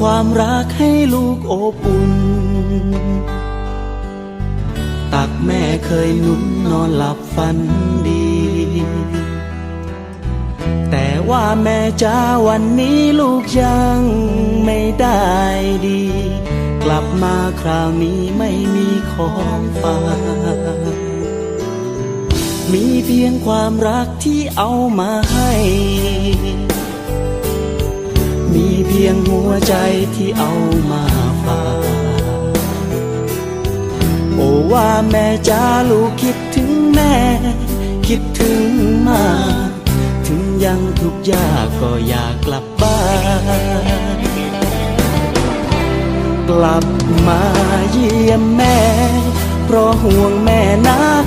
ความรักให้ลูกอบอุ่น ตักแม่เคยนุ่นนอนหลับฝันดี แต่ว่าแม่จ้าวันนี้ลูกยังไม่ได้ดี กลับมาคราวนี้ไม่มีของฝากมีเพียงความรักที่เอามาให้ มีเพียงหัวใจที่เอามาฝากโอ้ว่าแม่จ้าลูกคิดถึงแม่ คิดถึงมากถึงยังทุกยากก็อยากกลับบ้าน กลับมาเยี่ยมแม่ เพราะห่วงแม่นัก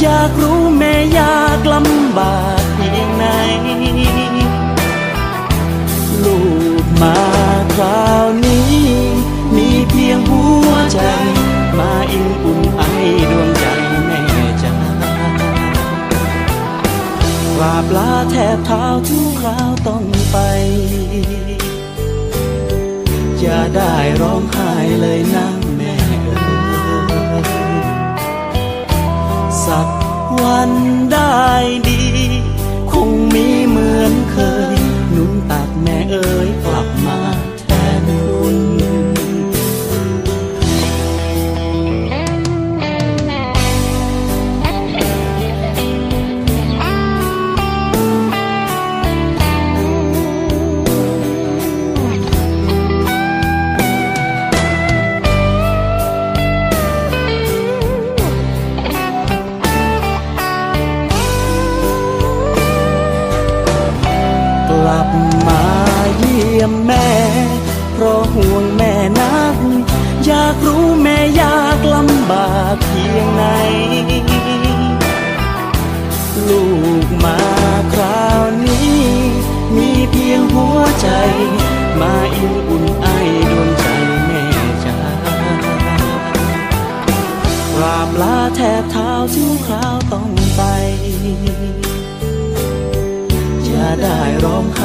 อยากรู้แม่อยากลำบากเพียงไหน ลาแทบเท้าทุกคราวต้องไป อย่าได้ร้องไห้เลยนะแม่เอ๋ยสักวันได้ดี คงมีเหมือนเคย หนุนตักแม่เอ๋ย มาเยี่ยมแม่ เพราะห่วงแม่นัก อยากรู้แม่ยากลำบากเพียงไหน ลูกมาคราวนี้ มีเพียงหัวใจ มาอิ่มอุ่นไอดวงใจแม่จ้ากราบลาแทบเท้าทุกคราวต้องไปจะได้ร้องไ